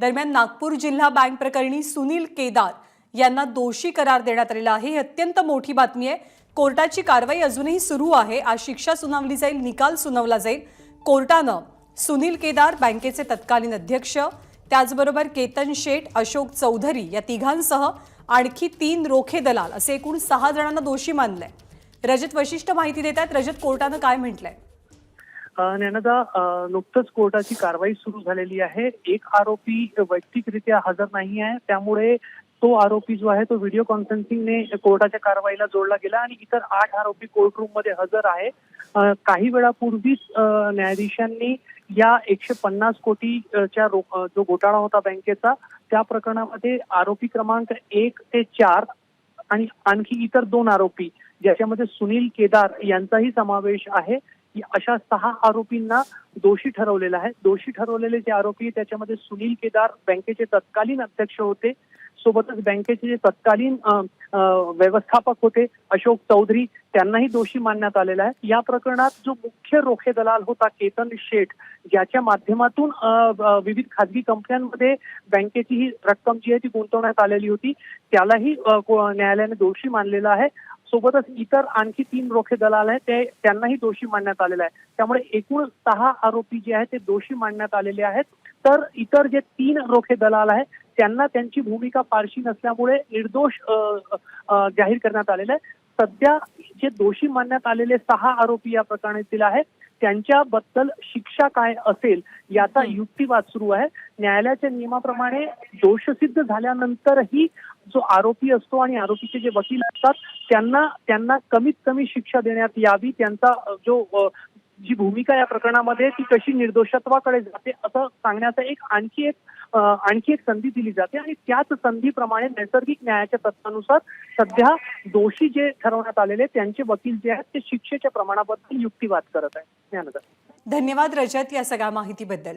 दरम्यान नागपूर जिल्हा बँक प्रकरणी सुनील केदार यांना दोषी करार देण्यात आलेला आहे. ही अत्यंत मोठी बातमी आहे. कोर्टाची कारवाई अजूनही सुरू आहे. आज शिक्षा सुनावली जाईल निकाल सुनावला जाईल. कोर्टानं सुनील केदार बँकेचे तत्कालीन अध्यक्ष त्याचबरोबर केतन शेठ अशोक चौधरी या तिघांसह आणखी तीन रोखे दलाल असे एकूण सहा जणांना दोषी मानलंय. रजत वशिष्ठ माहिती देतात रजत कोर्टानं काय म्हटलंय? अ, नुकतंच कोर्टाची कारवाई सुरू झालेली आहे. एक आरोपी वैयक्तिकरित्या हजर नाही आहे. त्यामुळे तो आरोपी जो आहे तो व्हिडिओ कॉन्फरन्सिंगने कोर्टाच्या कारवाईला जोडला गेला आणि इतर आठ आरोपी कोर्टरूममध्ये हजर आहे. काही वेळापूर्वीच न्यायाधीशांनी या एकशे पन्नास कोटीच्या रो- जो घोटाळा होता बँकेचा त्या प्रकरणामध्ये आरोपी क्रमांक एक ते चार आणि आणखी इतर दोन आरोपी ज्याच्यामध्ये सुनील केदार यांचाही समावेश आहे. अशा सहा आरोपींना दोषी ठरवलेला आहे. दोषी ठरवलेले जे आरोपी त्याच्यामध्ये सुनील केदार बँकेचे तत्कालीन अध्यक्ष होते. सोबतच बँकेचे जे तत्कालीन व्यवस्थापक होते अशोक चौधरी त्यांनाही दोषी मानण्यात आलेला आहे. या प्रकरणात जो मुख्य रोखे दलाल होता केतन शेठ ज्याच्या माध्यमातून विविध खाजगी कंपन्यांमध्ये बँकेची ही रक्कम जी आहे ती गुंतवण्यात आलेली होती त्यालाही न्यायालयाने दोषी मानलेला आहे. सोबतच इतर आणखी तीन रोखे दलाल आहेत ते त्यांनाही दोषी मानण्यात आलेलं आहे त्यामुळे एकूण सहा आरोपी जे आहेत ते दोषी मानण्यात आलेले आहेत. तर इतर जे तीन रोखे दलाल आहेत त्यांना त्यांची भूमिका फारशी नसल्यामुळे निर्दोष जाहीर करण्यात आलेलं आहे सध्या जे दोषी मानण्यात आलेले सहा आरोपी या प्रकरणातील आहेत त्यांच्याबद्दल शिक्षा काय असेल याचा युक्तिवाद सुरू आहे. न्यायालयाच्या नियमाप्रमाणे दोषसिद्ध झाल्यानंतरही जो आरोपी असतो आणि आरोपीचे जे वकील असतात त्यांना त्यांना कमीत कमी शिक्षा देण्यात यावी. त्यांचा जो जी भूमिका या प्रकरणामध्ये ती कशी निर्दोषत्वाकडे जाते असं सांगण्याचा एक आणखी एक आणखी एक संधी दिली जाते. आणि त्याच संधीप्रमाणे नैसर्गिक न्यायाच्या तत्वानुसार सध्या दोषी जे ठरवण्यात आलेले त्यांचे वकील जे आहेत ते शिक्षेच्या प्रमाणाबद्दल युक्तिवाद करत आहेत. ज्ञानदा धन्यवाद रजत या सगळ्या माहितीबद्दल.